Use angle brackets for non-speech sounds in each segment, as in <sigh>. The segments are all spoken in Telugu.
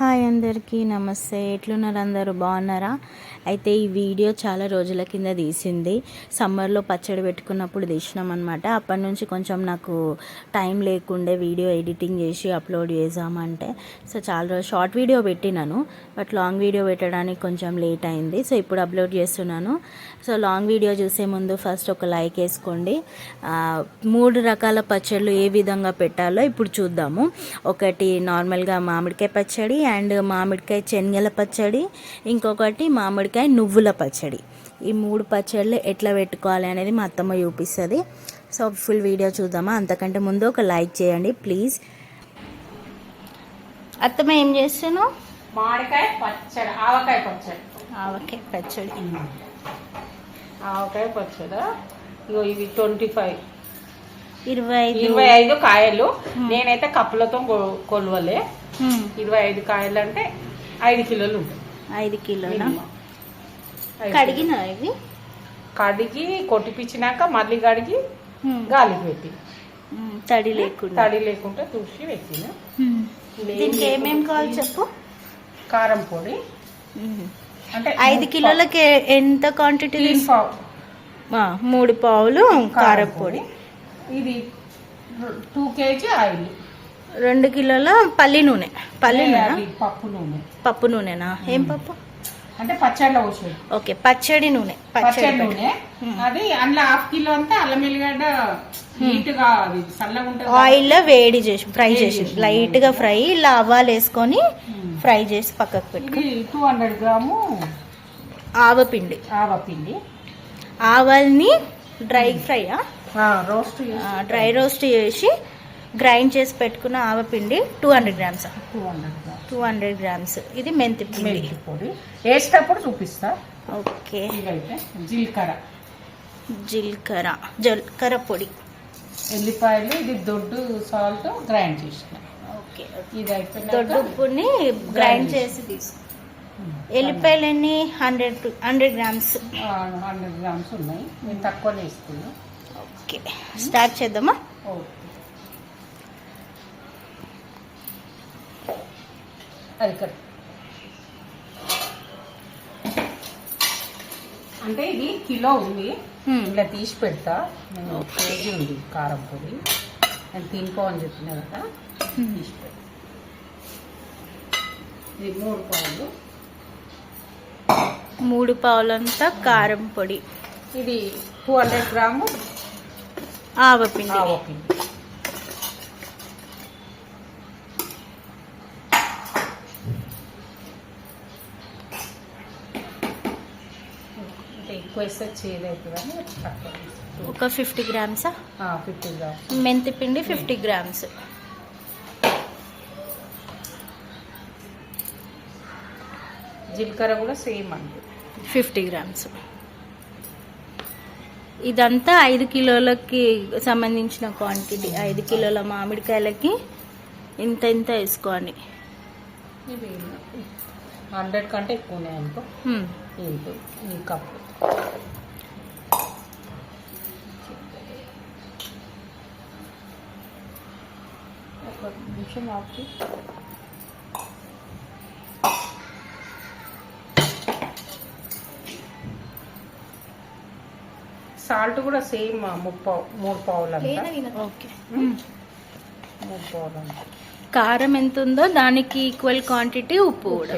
హాయ్ అందరికీ నమస్తే. ఎట్లున్నారు అందరూ? బాగున్నారా? అయితే ఈ వీడియో చాలా రోజుల కింద తీసింది. సమ్మర్లో పచ్చడి పెట్టుకున్నప్పుడు తీసినాం అనమాట అప్పటి నుంచి కొంచెం నాకు టైం లేకుండే వీడియో ఎడిటింగ్ చేసి అప్లోడ్ చేసామంటే సో చాలా రోజు షార్ట్ వీడియో పెట్టినాను. బట్ లాంగ్ వీడియో పెట్టడానికి కొంచెం లేట్ అయింది. సో ఇప్పుడు అప్లోడ్ చేస్తున్నాను. సో లాంగ్ వీడియో చూసే ముందు ఫస్ట్ ఒక లైక్ వేసుకోండి. మూడు రకాల పచ్చళ్ళు ఏ విధంగా పెట్టాలో ఇప్పుడు చూద్దాము. ఒకటి నార్మల్గా మామిడికాయ పచ్చడి అండ్ మామిడికాయ శనగల పచ్చడి ఇంకొకటి మామిడికాయ నువ్వుల పచ్చడి. ఈ మూడు పచ్చళ్ళు ఎట్లా పెట్టుకోవాలి అనేది మా అత్తమ్మ చూపిస్తుంది. సో ఫుల్ వీడియో చూద్దామా? అంతకంటే ముందు ఒక లైక్ చేయండి ప్లీజ్. అత్తమ్మ ఏం చేస్తాను మామిడికాయ పచ్చడి ఆవకాయ పచ్చడి. ఆవకాయ పచ్చడి. ఆవకాయ పచ్చడి? ఇగో ఇవి ట్వంటీ ఫైవ్. ఇరవై ఇరవై ఐదు కాయలు. నేనైతే కప్పులతో కొలవలే. ఇరవై ఐదు కాయలు అంటే ఐదు కిలోలు ఉంటాయి. ఐదు. ఐదు కడిగిన ఇవి? కిలోలు. కడిగి కొట్టిపించినాక మళ్ళీ కడిగి గాలికి పెట్టి తడి లేకుండా. తడి లేకుంటే తుడిచి పెట్టిన. దీనికి ఏమేమి కావాలి చెప్పు? కారం పొడి. అంటే ఐదు కిలోలకి ఎంత క్వాంటిటీ మూడు పావులు కారం పొడి. ఇది టూ కేజీ ఆయిల్. రెండు కిలోల పల్లి నూనె. పల్లి నూనె పప్పు నూనె. పప్పు నూనెనా? ఏం పప్పు? అంటే పచ్చడిలో పోసేది. ఓకే పచ్చడి నూనె. పచ్చడి పచ్చడి నూనె. అది అందులో హాఫ్ కిలో అంతా అల్లం ఎల్లిగడ్డ నీట్గా అది చల్లగా ఉంటుంది ఆయిల్లో వేడి చేసి ఫ్రై చేసి. లైట్గా ఫ్రై ఇలా ఆవాలు వేసుకొని ఫ్రై చేసి పక్కకు పెట్టుకో. ఇది టూ హండ్రెడ్ గ్రాము ఆవపిండి. ఆవపిండి. ఆవాల్ని డ్రై ఫ్రైయా? రోస్ట్ డ్రై రోస్ట్ చేసి గ్రైండ్ చేసి పెట్టుకున్న ఆవపిండి two hundred grams. Two hundred grams. Two hundred grams. ఇది మెంతి పిండి. మెంతి పొడి. వేసేటప్పుడు చూపిస్తా. ఓకే. జీలకర్ర. జీలకర్ర. జీలకర్ర పొడి. ఎల్లిపాయలు ఇది దొడ్డు సాల్ట్ గ్రైండ్ చేసిన ఓకే. ఇది దొడ్డు ఉప్పుని గ్రైండ్ చేసి తీసుకో ఎల్లిపాయలు ఎన్ని hundred hundred grams. Hundred grams ఉన్నాయి. నేను తక్కువనే ఇస్తున్నా. ఓకే. స్టార్ట్ చేద్దామా? ఓకే. అది కరెక్ట్ అంటే ఇది కిలో ఉంది. ఇలా తీసి పెడతా. నేను ఒక కేజీ ఉంది కారం పొడి. నేను తినుకో అని చెప్పిన కదా. తీసి పెడతా. ఇది మూడు పావులు మూడు పావులంతా కారం పొడి. ఇది టూ హండ్రెడ్ గ్రాము ఆవపిండి. ఆవపిండి అంటే ఎక్కువ వేస్తే చేదు అవుతుందని తక్కువ ఒక ఫిఫ్టీ గ్రామ్సా ఫిఫ్టీ గ్రామ్స్. మెంతి పిండి ఫిఫ్టీ గ్రామ్స్. జీలకర్ర కూడా సేమ్ అండి ఫిఫ్టీ గ్రామ్స్. ఇదంతా ఐదు కిలోలకి సంబంధించిన క్వాంటిటీ ఐదు కిలోల మామిడికాయలకి ఇంత ఇంత వేసుకోండి. హండ్రెడ్ కంటే ఎక్కువనే అనుకో ఈ కప్పు. ఒక నిమిషం ఆపి సాల్ట్ కూడా సేమ్ ముప్పావు మూడు పావులు ఓకే మూడు పావులు కారం ఎంత ఉందో దానికి ఈక్వల్ క్వాంటిటీ ఉప్పు కూడా.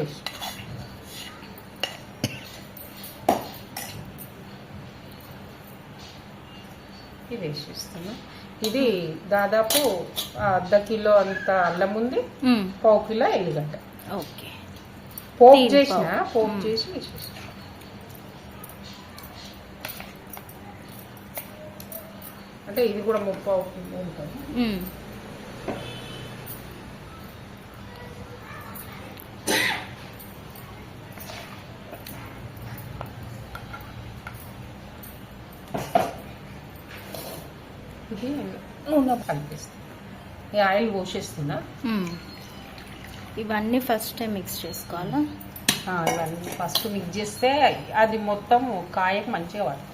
వేసిస్తున్నా ఇది దాదాపు అర్ధ కిలో అంత అల్లం ఉంది. పావు కిలో ఎల్లిగడ్డ. ఓకే. పోపు చేసిన. పోపు. చేసి వేసేసిన అంటే ఇది కూడా ముప్పావు కిలో ఉంటుంది హ్మ్. ఇది నూనె కలిపిస్తాను ఈ ఆయిల్ పోసేస్తున్నా. ఇవన్నీ ఫస్ట్ మిక్స్ చేసుకోవాలా? ఇవన్నీ ఫస్ట్ మిక్స్ చేస్తే అది మొత్తం కాయకు మంచిగా పడుతుంది.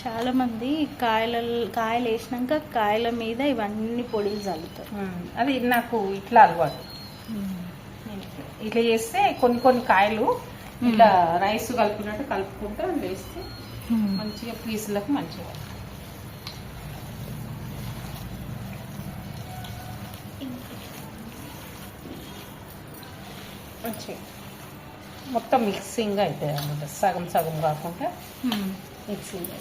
చాలా మంది కాయల కాయలు వేసినాక కాయల మీద ఇవన్నీ పొడిలు చల్లుతారు. అది నాకు ఇట్లా అలవాటు. ఇట్లా చేస్తే కొన్ని కొన్ని కాయలు ఇట్లా రైస్ కలుపుకున్నట్టు కలుపుకుంటే వేస్తే మంచిగా పీసులకు మంచిగా మొత్తం మిక్సింగ్ అవుతుంది అన్నమాట. సగం సగం కాకుండా మిక్సింగ్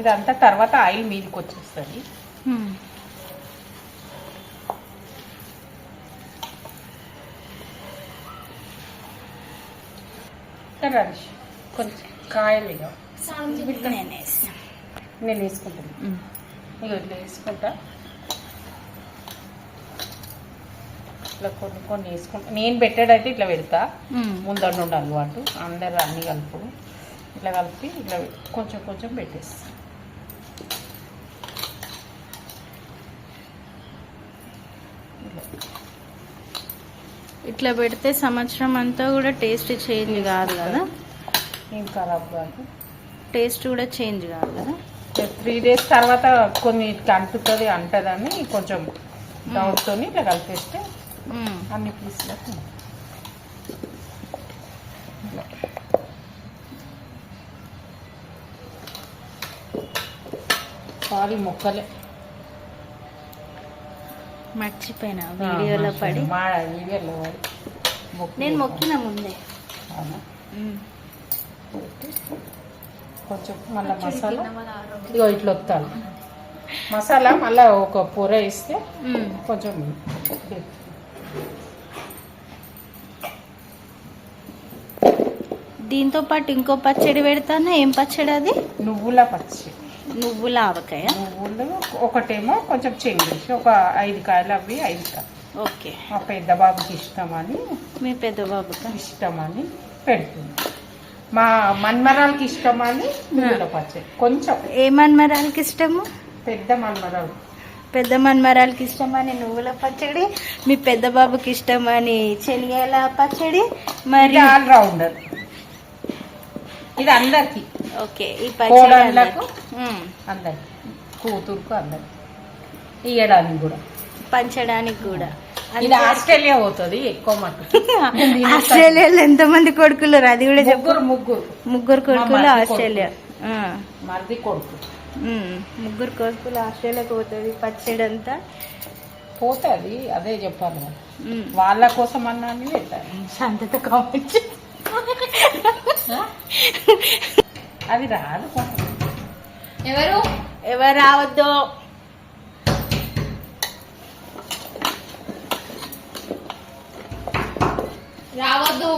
ఇదంతా తర్వాత ఆయిల్ మీదకి వచ్చేస్తుంది. కొంచెం కాయలు ఇక నేను వేసుకుంటాను ఇక ఇట్లా వేసుకుంటా. ఇట్లా కొన్ని కొన్ని వేసుకుంటా నేను పెట్టేటైతే ఇట్లా పెడతా. ముందర నుండి అలవాటు అందరు అన్ని కలుపుడు. ఇట్లా కలిపి ఇట్లా కొంచెం కొంచెం పెట్టేస్తా. ఇట్లా పెడితే సంవత్సరం అంతా కూడా టేస్ట్ చేంజ్ కాదు కదా? ఏం ఖరాబ్ కాదు టేస్ట్ కూడా చేంజ్ కాదు కదా? త్రీ డేస్ తర్వాత కొన్ని అంటుతుంది అంటదని కొంచెం డౌట్తో ఇట్లా కలిపేస్తే. అన్ని పీసులకు సారీ మొక్కలే. మర్చిపోయినా వీడియోలో పడి? వీడియోలో పడి. నేను మొక్కిన ముందే. అవునా? కొంచెం మళ్ళీ మసాలా. ఇగో ఇట్లా వస్తాను మసాలా మళ్ళీ ఒక పొర వేస్తే. కొంచెం దీంతో పాటు ఇంకో పచ్చడి పెడతాను? ఏం పచ్చడి అది? నువ్వుల పచ్చి నువ్వుల ఆవకాయ? నువ్వులు ఒకటేమో కొంచెం చెంగేసి ఒక ఐదు కాయలు అవి ఐదు కాయలు ఓకే. మా పెద్ద బాబుకి ఇష్టమని మీ పెద్ద బాబుకా ఇష్టమని పెడుతుంది. మా మన్మరాలకి ఇష్టమని నువ్వుల పచ్చడి. కొంచెం. ఏ మన్మరాలకి ఇష్టము? పెద్ద మన్మరాలు. పెద్ద మన్మరాలకి ఇష్టమని నువ్వుల పచ్చడి మీ పెద్ద బాబుకి ఇష్టమని శనగల పచ్చడి మరి ఇది ఆల్ రౌండర్ ఇది అందరికి. ఓకే ఈ పచ్చడి. అందరికి. కూతురుకు అందరికి. ఇయ్యడానికి కూడా. పంచడానికి కూడా. ఇది ఆస్ట్రేలియా పోతుంది ఎక్కువ మట్టుకు <laughs> ఆస్ట్రేలియాలో ఎంతమంది కొడుకులు అది కూడా చెప్పు. ముగ్గురు ముగ్గురు. కొడుకులు ఆస్ట్రేలియా. మరిది కొడుకు. ముగ్గురు కొడుకులు ఆస్ట్రేలియాకి పోతుంది పచ్చడి అంతా పోతుంది అదే చెప్పాను. వాళ్ళ కోసం అన్నా పెట్టాను శాంతత కావచ్చు. <laughs> అది రాదు. ఎవరు? ఎవరు రావద్దు. రావద్దు.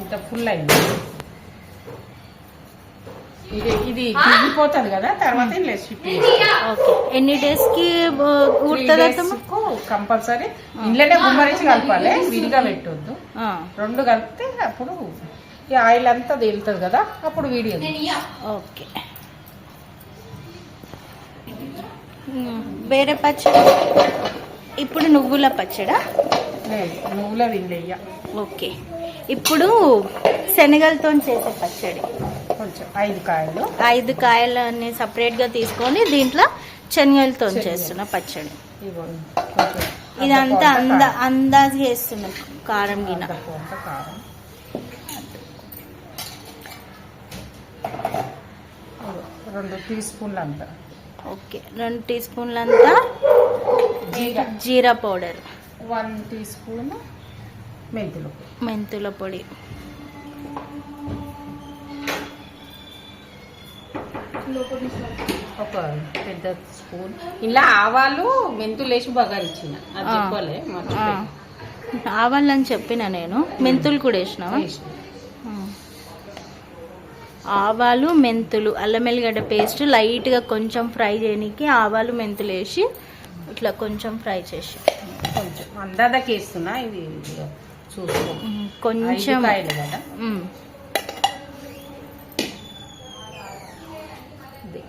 ఇంత ఫుల్ అయింది. ఇది ఇది తిరిగిపోతుంది కదా తర్వాత ఎన్ని డేస్కి కంపల్సరీ ఇంట్లోనే గుమ్మరించి కలపాలి విడిగా పెట్టొద్దు. ఆ, రెండు కలిపితే అప్పుడు ఈ ఆయిల్ అంతా తేలుతుంది కదా అప్పుడు వీడియో ఓకే. వేరే పచ్చడి? ఇప్పుడు నువ్వుల పచ్చడా? నువ్వుల విందయ్య ఓకే. ఇప్పుడు శనగలతో చేసే పచ్చడి. కొంచెం ఐదు కాయలు. ఐదు కాయలని సపరేట్గా తీసుకొని దీంట్లో శనగలతో చేస్తున్న పచ్చడి. ఇదంతా అంద. అందాజు చేస్తున్న కారం గిన కారం. రెండు టీ స్పూన్లు అంత ఓకే. రెండు tea స్పూన్లంతా jeera. Jeera powder. One teaspoon మెంతులు. మెంతుల పొడి. ఒక పెద్ద స్పూన్. ఇలా ఆవాలు మెంతులు వేసి బగారిచ్చిన అది. చెప్పలే ఆవాలని చెప్పిన నేను. మెంతులు కూడా వేసినావా. ఆవాలు మెంతులు అల్లం ఎల్లిగడ్డ పేస్ట్ లైట్గా కొంచెం ఫ్రై చేయడానికి ఆవాలు మెంతులు వేసి ఇట్లా కొంచెం ఫ్రై చేసి. కొంచెం. అందాదకి వేస్తున్నా ఇది చూసుకో. ఉమ్, ఐదు కొంచెం కాయలు కదా? ఉమ్, ఇది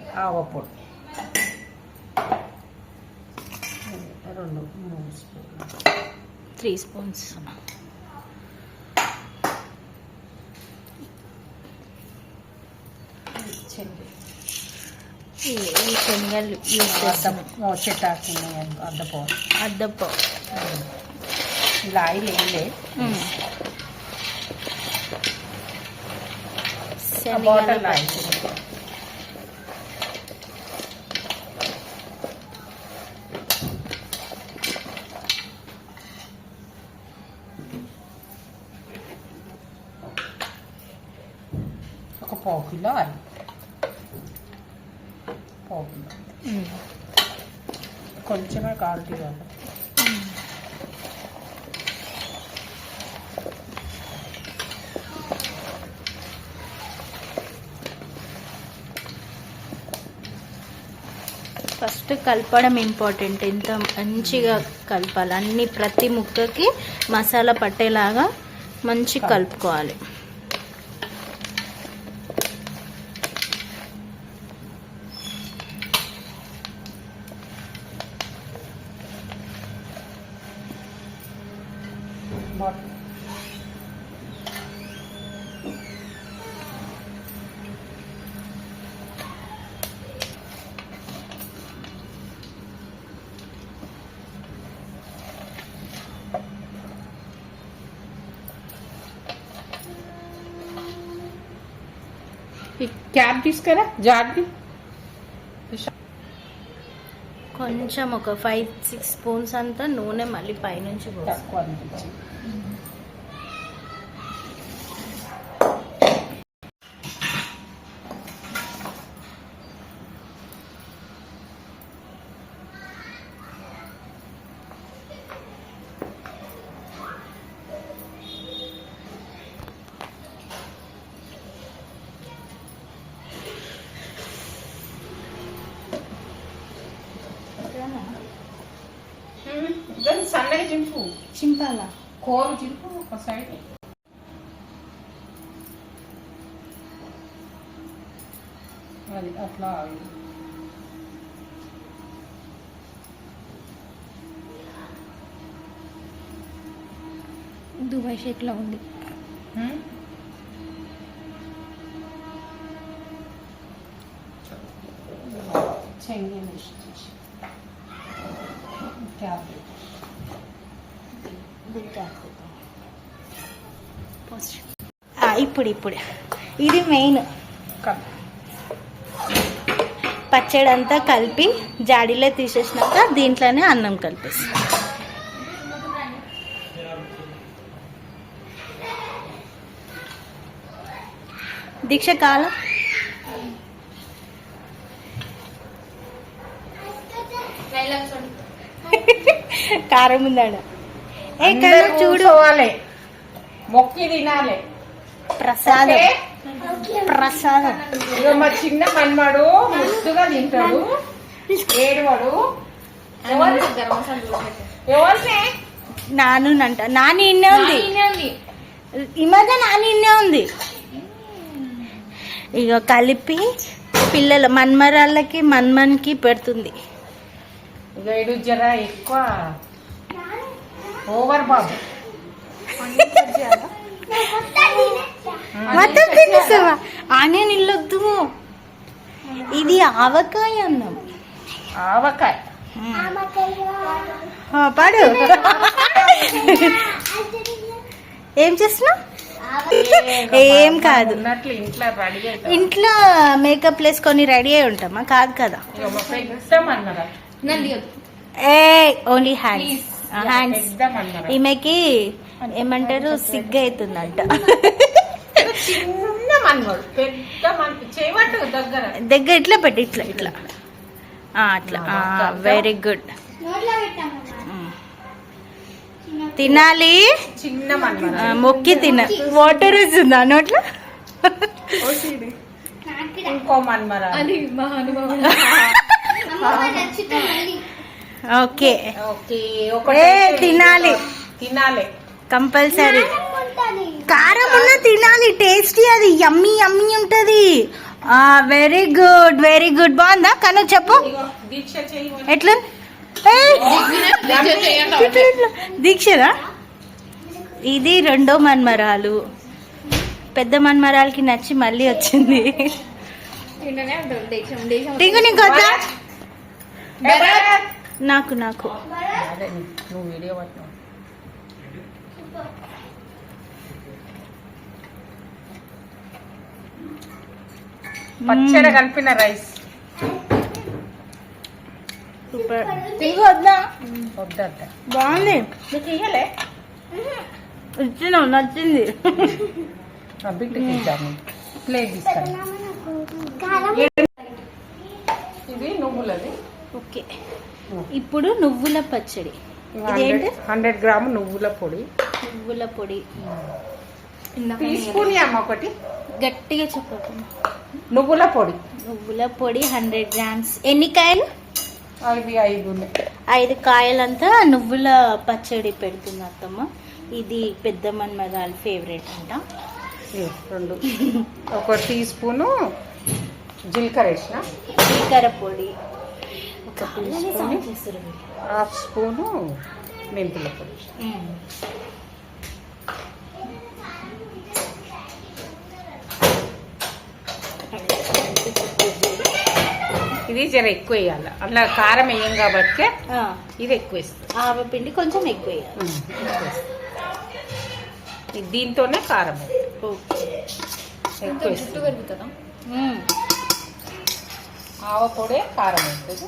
ఆవ పొడి రెండు మూడు స్పూన్లు త్రీ స్పూన్స్ చెల్లి ఈ ఈ శనగలు యూజ్ చేస్తాం అద్దం చెట్టాకు అద్దపో అద్దపు ఇలా ఆయిల్ వేయలే బాటిల్ శనగల ఆయిల్ ఒక పావు కిలో ఆయిల్ పావు కిలో ఉమ్. కొంచెమే క్వాలిటీ కాదు ఫస్ట్ కలపడం ఇంపార్టెంట్. ఎంత మంచిగా కలపాలి. అన్ని ప్రతి ముక్కకి మసాలా పట్టేలాగా మంచి కలుపుకోవాలి. క్యాప్ తీసుకురా జార్ది కొంచెం ఒక ఫైవ్ సిక్స్ స్పూన్స్ అంతా నూనె మళ్ళీ పైనుంచి తక్కువ అనిపించింది దాన్ని సన్నగా చింపు చింపాలా కోరు చింపు ఒక సైడ్ అది అట్లా దుబాయ్ షేక్లో ఉంది? చెంగి ఇప్పుడు ఇప్పుడు ఇది మెయిన్. పచ్చడి అంతా కలిపి జాడీలో తీసేసినాక దీంట్లోనే అన్నం కలిపేసి దీక్ష కాలం? కారం ఉందాడ ఏ అందరూ చూడు. మొక్కి తినాలి. ప్రసాదం? ప్రసాదం. ఇగో మా చిన్న మన్మడు ముద్దుగా తింటాడు. ఏడువాడు. ఎవరు? ఎవరినే? నాను అంట నాని ఇన్నే ఉంది. ఈ మధ్య నాని ఇన్నే ఉంది. ఇక కలిపి పిల్లల మన్మరాళ్ళకి మన్మన్కి పెడుతుంది. ఇక జర ఎక్కువ. ఓవర్ బాబు. <laughs> మొత్తం తినేసావా ఆనియన్ ఇల్లొద్దు ఇది ఆవకాయ అన్నం. ఆవకాయ. ఆ, పాడు. ఏం చేస్తున్నావు? ఏం కాదు. ఇంట్లో రెడీ అవుతాం ఇంట్లో మేకప్ వేసుకొని రెడీ అయి ఉంటామా? కాదు కదా. ఏ ఓన్లీ హ్యాండ్స్ హ్యాండ్స్ ఈమెకి ఏమంటారు? సిగ్గు అవుతుందంట మన్ చేయబట్టు దగ్గర? దగ్గర ఇట్లా పెట్టి ఇట్లా ఇట్లా. ఆ, అట్లా. వెరీ గుడ్ తినాలి? చిన్న మొక్కి తిన. వాటర్ వస్తుందా నోట్లో? ఇంకో మన్మర ఓకే. ఓకే ఏ, తినాలి. తినాలి. కంపల్సరీ. కారం ఉన్న తినాలి టేస్టీ అది యమ్మీ యమ్మీ ఉంటది. వెరీ గుడ్ వెరీ గుడ్ బాగుందా? కను చెప్పు. ఎట్లా. దీక్షదా? ఇది రెండో మన్మరాలు. పెద్ద మన్మరాలకి నచ్చి మళ్ళీ వచ్చింది. టింగు నీకు! నాకు నువ్వు వీడియో పచ్చడి కలిపిన రైస్. సూపర్. బాగుంది. ఇయ్యలే? ఇచ్చిన నచ్చింది. ఆ బిడ్డకి ఇద్దాము. ప్లేట్ తీసుకురా ఇది నువ్వులది. ఓకే. ఇప్పుడు నువ్వుల పచ్చడి. ఇదేంటి? హండ్రెడ్ గ్రామ్ నువ్వుల పొడి. నువ్వుల పొడి. టీ స్పూన్ అమ్మ ఒకటి. గట్టిగా చెప్పకుండా నువ్వుల పొడి. నువ్వుల పొడి హండ్రెడ్ గ్రామ్స్. ఎన్ని కాయలు? అవి ఐదు ఐదు కాయలంతా నువ్వుల పచ్చడి పెడుతుంది అత్తమ్మ. ఇది పెద్ద మన్మగారి ఫేవరెట్ అంట. రెండు. ఒక టీ స్పూను జీలకర్ర వేసిన. జీలకర్ర పొడి. ఒక టీ స్పూన్ హాఫ్ స్పూను మెంతుల పొడి. ఇది జర ఎక్కువ వేయాలి అలా కారం వేయం కాబట్టి ఇది ఎక్కువ వేస్తుంది ఆవపిండి కొంచెం ఎక్కువ వేయాలి ఇది దీంతోనే కారం ఎక్కువ పెరుగుతుందా. ఆవ పొడే కారం వేస్తుంది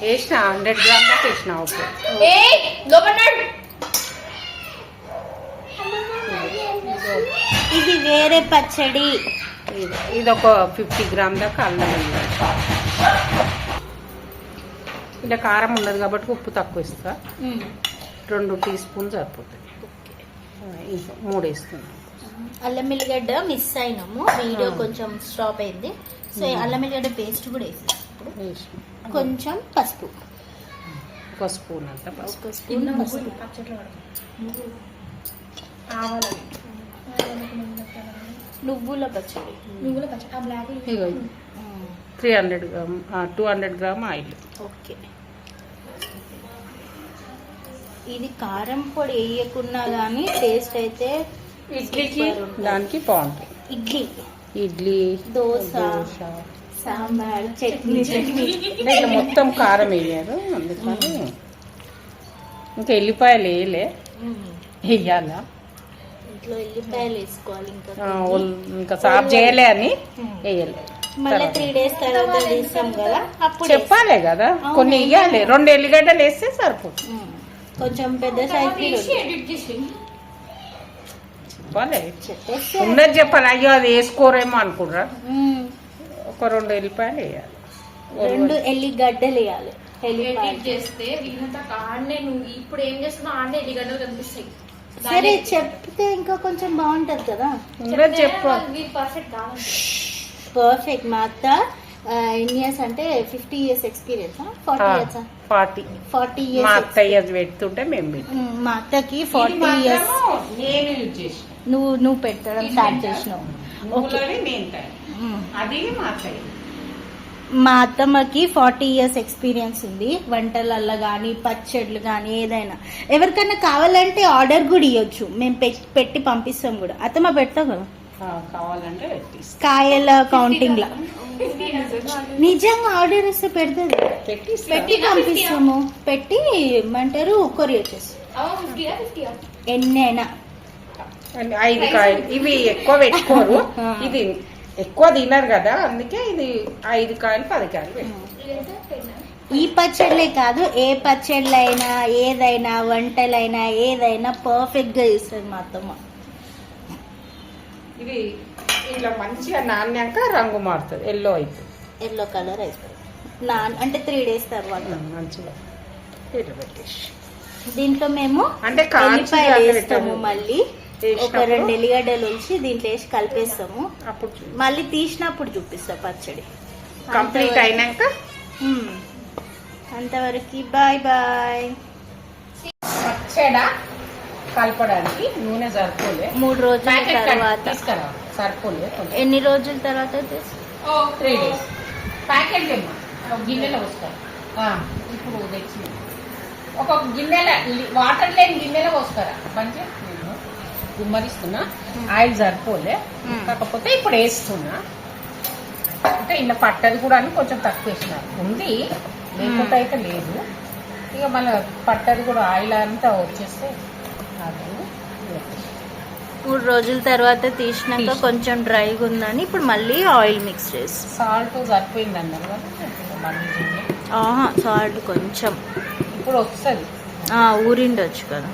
వేసిన హండ్రెడ్ గ్రామ్ దాకా వేసిన ఆవ పొడి. ఇది వేరే పచ్చడి. ఇది- ఇది ఒక ఫిఫ్టీ గ్రామ్ దాకా అల్లం వేయాలి ఇలా కారం ఉండదు కాబట్టి ఉప్పు తక్కువ మ్మ్. రెండు టీ స్పూన్ సరిపోతుంది ఇంకా మూడు వేస్తున్నాను అల్లం ఎల్లిగడ్డ మిస్ అయినాము. వీడియో. కొంచెం స్టాప్ అయింది. సో అల్లం ఎల్లిగడ్డ పేస్ట్ కూడా వేసి ఇప్పుడు వేసిన కొంచెం పసుపు. ఒక స్పూన్ అంత పసుపు. స్పూన్ నువ్వుల పచ్చడి. నువ్వుల పచ్చడి. Three hundred gram two hundred gram oil okay. ఇది కారం పొడి వేయకున్నా కానీ టేస్ట్ అయితే ఇడ్లీకి. దానికి బాగుంటుంది ఇడ్లీ. ఇడ్లీ దోశ. సాంబార్ చట్నీ. చట్నీ ఇట్లా మొత్తం కారం వేయరు అందుకని ఇంకా ఎల్లిపాయలు వేయలే. వేయాలా? ఇంట్లో ఎల్లిపాయలు వేసుకోవాలి ఇంకా. ఇంకా సాఫ్ చేయలే అని వేయలే. మళ్ళీ త్రీ డేస్ తర్వాత తీస్తాం కదా. అప్పుడు. చెప్పాలే కదా. కొన్ని వేయాలి రెండు ఎల్లిగడ్డలు వేస్తే సరిపోతుంది. కొంచెం పెద్ద సైజ్ చెప్పాలి. ఉన్నది చెప్పాలి. అయ్యో అది వేసుకోరేమో అనుకుంటారా? ఉమ్. ఒక రెండు ఎల్లిపాయలు వేయాలి. రెండు ఎల్లిగడ్డలు వేయాలి. ఎడిట్ చేస్తే వీళ్ళంతా ఆడనే నువ్వు ఇప్పుడు ఏం చేస్తున్నావు? ఆడనే ఎల్లిగడ్డలు కనిపిస్తాయి. సరే చెప్తే ఇంకా కొంచెం బాగుంటది కదా. ఉన్నది చెప్పు వీళ్ళు పర్ఫెక్ట్ కావాలి. పర్ఫెక్ట్ మా అత్త ఎన్ని ఇయర్స్ అంటే fifty years experience forty years forty forty మా ఇయర్స్ అత్తయ్య పెడుతుంటే మేము మా అత్తకి ఫార్టీ ఇయర్స్ నేను యూజ్ చేసిన. నువ్వు నువ్వు పెట్టడం స్టార్ట్ చేసినావు. అది మా అత్తమ్మకి ఫార్టీ ఇయర్స్ ఎక్స్పీరియన్స్ ఉంది. వంటలల్లో కానీ పచ్చళ్ళు కానీ ఏదైనా. ఎవరికైనా కావాలంటే ఆర్డర్ కూడా ఇవ్వచ్చు మేము పెట్- పెట్టి పంపిస్తాం కూడా. అత్తమ్మ పెడతావు కదా? కావాలంటే కాయల కౌంటింగ్ లా నిజంగా ఆర్డర్ ఇస్తే. పెడుతుంది పెట్టి పంపిస్తాము. పెట్టి ఏమంటారు? కొరియర్ చేస్తాం. ఫిఫ్టీయా ఫిఫ్టీయా ఎన్ని అయినా అండ్ ఐదు కాయలు. ఇవి ఎక్కువ పెట్టుకోరు. ఇది ఎక్కువ తినరు కదా. అందుకే ఇది ఐదు కాయలు పది కాయలు. ఈ పచ్చళ్ళే కాదు. ఏ పచ్చళ్ళైనా ఏదైనా వంటలైనా ఏదైనా పర్ఫెక్ట్గా చేస్తుంది మా అత్తమ్మ. ఇది ఇట్లా మంచిగా నాణ్యాక రంగు మారుతుంది. ఎల్లో అవుతుంది ఎల్లో కలర్ అవుతుంది నా అంటే త్రీ డేస్ తర్వాత. మంచిగా. పెట్టేసి. దీంట్లో మేము అంటే ఎల్లిపాయలు వేస్తాము. మళ్ళీ. ఒక రెండు ఎల్లిగడ్డలు ఉంచి దీంట్లో వేసి కలిపేస్తాము. అప్పుడు మళ్ళీ తీసినప్పుడు చూపిస్తాం పచ్చడి. కంప్లీట్ అయినాక. అంతవరకు బాయ్ బాయ్ పచ్చడా? కలపడానికి నూనె సరిపోలే. మూడు రోజుల ప్యాకెట్ తర్వాత. సరిపోలే ఎన్ని రోజుల తర్వాత త్రీ డేస్ ప్యాకెట్ గిన్నెలో వస్తారు ఇప్పుడు తెచ్చి. ఒక గిన్నెల వాటర్ లేని గిన్నెలో వస్తారా మంచిగా నేను గుమ్మరిస్తున్నా. ఆయిల్ సరిపోలే. మ్మ్. కాకపోతే ఇప్పుడు వేస్తున్నా. అంటే ఇలా పట్టది కూడా అని కొంచెం తక్కువ వేసిన ఉంది. లేకుంటే అయితే లేదు. ఇక మళ్ళీ పట్టది కూడా ఆయిల్ అంతా వచ్చేస్తే మూడు రోజుల తర్వాత తీసినాక తీసి. కొంచెం డ్రైగా ఉందని ఇప్పుడు మళ్ళీ ఆయిల్ మిక్స్ చేసి. సాల్ట్ సరిపోయింది అన్నారు. ఆహా సాల్ట్ కొంచెం. ఇప్పుడు వస్తుంది. ఊరిండొచ్చు కదా.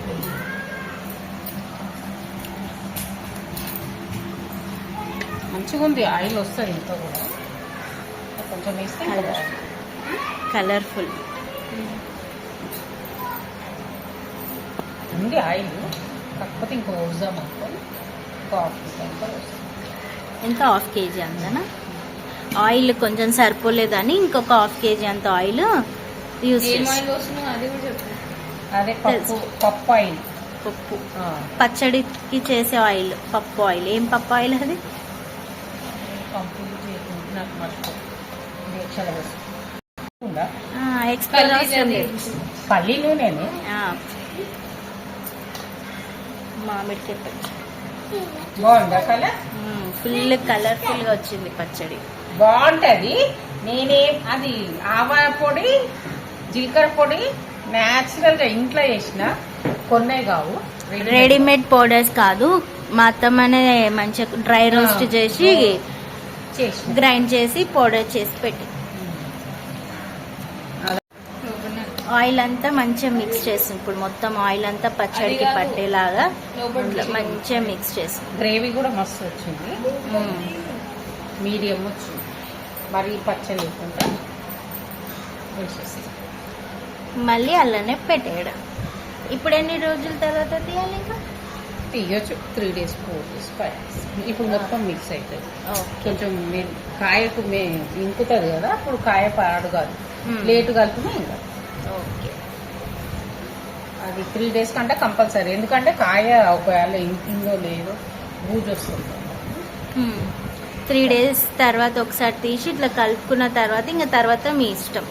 మంచిగా ఉంది ఆయిల్ వస్తుంది ఇంకా కూడా. కొంచెం వేస్తే. కలర్ఫుల్ ఉంది ఆయిల్ కాకపోతే ఇంకో అనుకోని ఇంకో హాఫ్ వస్తుంది. ఇంకా హాఫ్ కేజీ అంతనా? ఆయిల్ కొంచెం సరిపోలేదని ఇంకొక హాఫ్ కేజీ అంత ఆయిల్ అది అదే పప్పు ఆయిల్. పప్పు. పచ్చడికి చేసే ఆయిల్ పప్పు ఆయిల్. ఏం పప్పు ఆయిల్ అది? ఎక్స్పైర్ అవసరం లేదు పచ్చడి బాగుందా కలర్? ఫుల్ కలర్ఫుల్గా వచ్చింది పచ్చడి. బాగుంటది. నేనేం అది ఆవాల పొడి జీలకర్ర పొడి న్యాచురల్గా ఇంట్లో చేసిన కొన్నే కావు. రెడీమేడ్ పౌడర్స్ కాదు. మా అత్తమ్మనే మంచిగా డ్రై రోస్ట్. చేసి గ్రైండ్ చేసి పౌడర్ చేసి పెట్టి ఆయిల్ అంతా మంచిగా మిక్స్ చేసింది. ఇప్పుడు మొత్తం ఆయిల్ అంతా పచ్చడికి. పట్టేలాగా మంచిగా మిక్స్ చేసింది. గ్రేవీ కూడా మస్తు వచ్చింది. మీడియం వచ్చింది. మరి పచ్చ లేకుండా వేసేసి మళ్ళీ అలానే పెట్టేయడం. ఇప్పుడు ఎన్ని రోజుల తర్వాత తీయాలి ఇంకా? తీయొచ్చు. Three days four days five days ఇప్పుడు మొత్తం మిక్స్ అవుతుంది కొంచెం మీరు కాయకు మే ఇంకుతుంది కదా అప్పుడు కాయ పాడు కాదు. లేటు కలిపినా ఇంకా అది త్రీ డేస్ కంటే కంపల్సరీ. ఎందుకంటే కాయ ఒకవేళ ఇంకిందో లేదో బూజు వస్తుంది. త్రీ డేస్ తర్వాత ఒకసారి తీసి ఇట్లా కలుపుకున్న తర్వాత ఇంకా తర్వాత మీ ఇష్టం.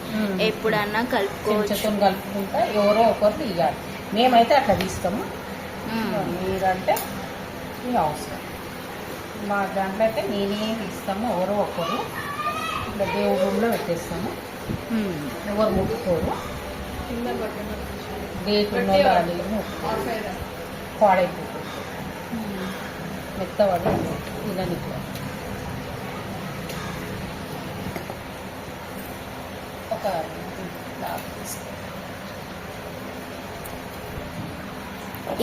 ఎప్పుడన్నా కలుపుకోవచ్చు. కలుపుకుంటా ఎవరో ఒకరు తీయాలి. మేమైతే అట్లా తీస్తాము. మీరంటే మీ అవసరం. మా దాంట్లో అయితే నేనే తీస్తాము ఎవరో ఒకరు. ఇట్లా దేవుడి రూమ్లో పెట్టేస్తాము. ఎవరు ముట్టుకోరు. కింద పట్టడం డేట్ ఉన్న పాడైపోతుంది మెత్తబడి తినని ఒక.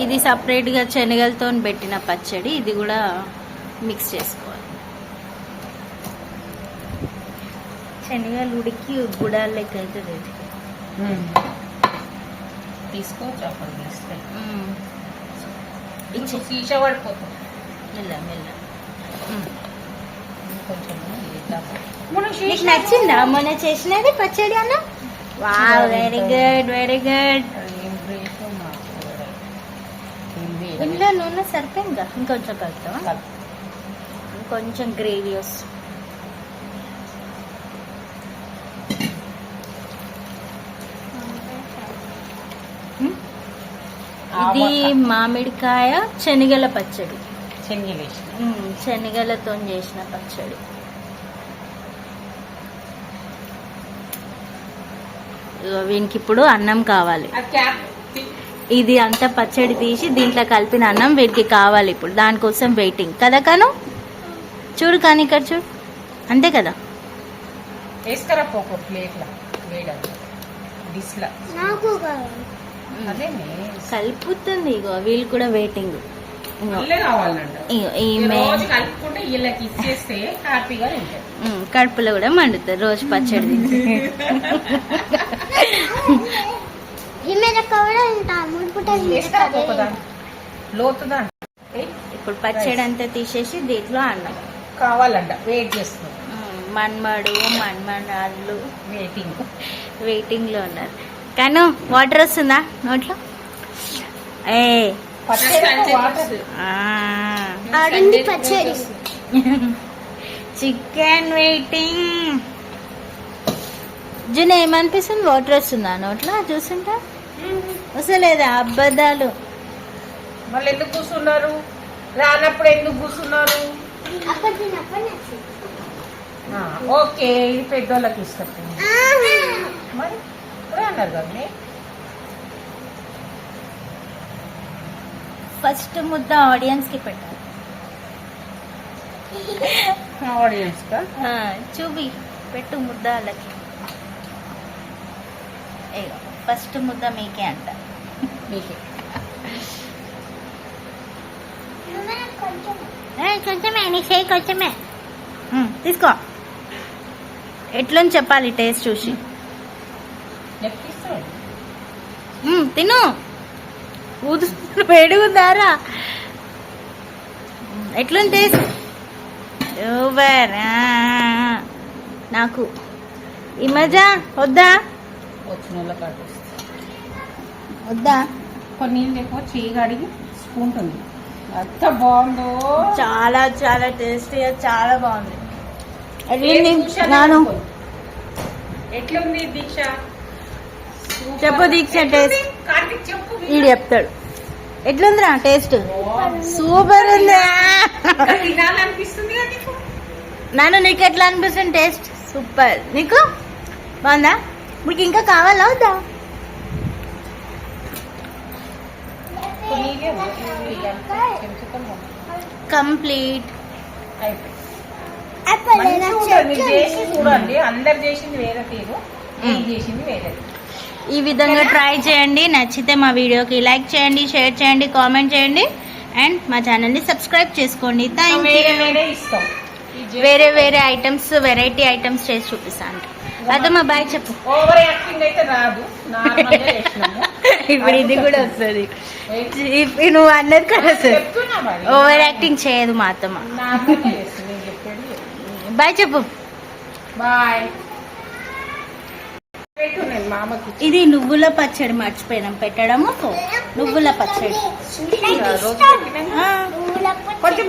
ఇది సపరేట్గా శనగలతో పెట్టిన పచ్చడి. ఇది కూడా మిక్స్ చేసుకోవాలి. శనగలు ఉడికి గుడాలు లెక్క అవుతుంది తీసుకోవచ్చు అప్పుడు. ఇంకో సీసా పడిపోతుంది మెల్ల మెల్ల కొంచెం వేద్దాము. నీకు నచ్చిందా మొన్న చేసినది పచ్చడి అన్న wow very good very good. ఇందులో నూనె సరిపోయిందా ఇంకొంచెం కలుపుతావా కలుపు. కొంచెం గ్రేవీ వస్తుంది ఇది. మామిడికాయ శనగల పచ్చడి. శనగలు శనగలతో చేసిన పచ్చడి. వీనికి ఇప్పుడు అన్నం కావాలి. ఇది అంతా పచ్చడి తీసి దీంట్లో కలిపిన అన్నం వీడికి కావాలి ఇప్పుడు. దానికోసం వెయిటింగ్ కదా కాను? చూడు కానీ ఇక్కడ చూడు. అంతే కదా? వేసుకురా ప్లేట్ల. కలుపుతుంది ఇగో వీళ్ళు కూడా వెయిటింగ్ కడుపులో కూడా మండుతుంది రోజు పచ్చడి ఇప్పుడు పచ్చడి అంతా తీసేసి దీంట్లో అన్నం. కావాలంట వెయిట్ చేస్తున్నాం. మన్మడు మన్మనాళ్ళు. వెయిటింగ్ వెయిటింగ్లో ఉన్నారు. కానీ వాటర్ వస్తుందా నోట్లో? ఏ. చికెన్ వెయిటింగ్ జున్ ఏమనిపిస్తుంది? వాటర్ వస్తుందా నోట్లో? చూస్తుంటా? వస్తలేదా అబద్ధాలు? మళ్ళీ ఎందుకు కూర్చున్నారు? రానప్పుడు ఎందుకు కూర్చున్నారు? ఆ, ఓకే ఇది పెద్దోళ్ళకి ఇస్తాం మరి? అన్నారు కదా ఫస్ట్ ముద్ద ఆడియన్స్కి పెట్టాలి. ఆడియన్స్ కా ఆ, చూపి. పెట్టు ముద్ద వాళ్ళకి ఏగో, ఫస్ట్ ముద్ద మీకే అంట. మీకే. కొంచెమే నీ చేయి కొంచెమే. తీసుకో. ఎట్లని చెప్పాలి టేస్ట్ చూసి. తిను. ఊదు వేడుగుందారా? ఎట్లుంది సూపర్. నాకు. ఈ మజా వద్దా? వచ్చిన వద్దా? కొన్ని ఎక్కువ చేయి కడిగి స్పూన్ ఉంది ఎంత బాగుందో. చాలా చాలా టేస్టీగా చాలా బాగుంది. నాను. ఎట్లుంది దీక్ష? చెప్పు దీక్ష టేస్ట్ వీడు చెప్తాడు. ఎట్లుందిరా టేస్ట్? సూపర్ ఉంది. నాన్న నీకు? ఎట్లా అనిపిస్తుంది టేస్ట్? సూపర్. నీకు? బాగుందా? మీకు ఇంకా కావాలా వద్దా. కంప్లీట్. చూడండి. అందరు చేసింది వేరే తీరు. నేను చేసింది వేరే తీరు. ఈ విధంగా ట్రై చేయండి. నచ్చితే మా వీడియోకి లైక్ చేయండి షేర్ చేయండి కామెంట్ చేయండి. అండ్ మా ఛానల్ని సబ్స్క్రైబ్ చేసుకోండి. థ్యాంక్ వేరే యూ వేరే వేరే ఐటమ్స్ వెరైటీ ఐటమ్స్ చేసి చూపిస్తాను అదే మా బాయ్ చెప్పు. ఓవర్ యాక్టింగ్ అయితే రాదు. ఇప్పుడు ఇది కూడా వస్తుంది. నువ్వు అన్నది కదా మరి. ఓవర్ యాక్టింగ్ చేయదు మా అత్తమ్మ. బాయ్ చెప్పు. బాయ్. ఇది నువ్వుల పచ్చడి మర్చిపోయినాం పెట్టడము? నువ్వుల పచ్చడి. కొంచెం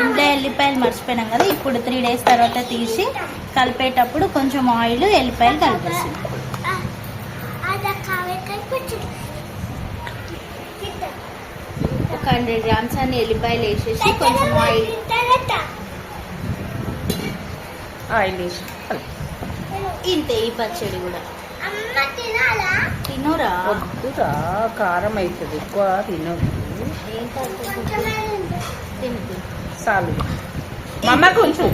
ఇంట్లో ఎల్లిపాయలు మర్చిపోయినాం కదా ఇప్పుడు త్రీ డేస్ తర్వాత తీసి కలిపేటప్పుడు కొంచెం ఆయిల్ ఎల్లిపాయలు కలిపేసింది ఒక హండ్రెడ్ గ్రామ్స్ అన్ని ఎల్లిపాయలు వేసేసి కొంచెం ఆయిల్ ఆయిల్ వేసి ఇంతే ఈ పచ్చడి కూడా. తినురా? వద్దురా కారం అవుతుంది ఎక్కువ తినదు తిను తిను. చాలు. మా అమ్మ కొంచెం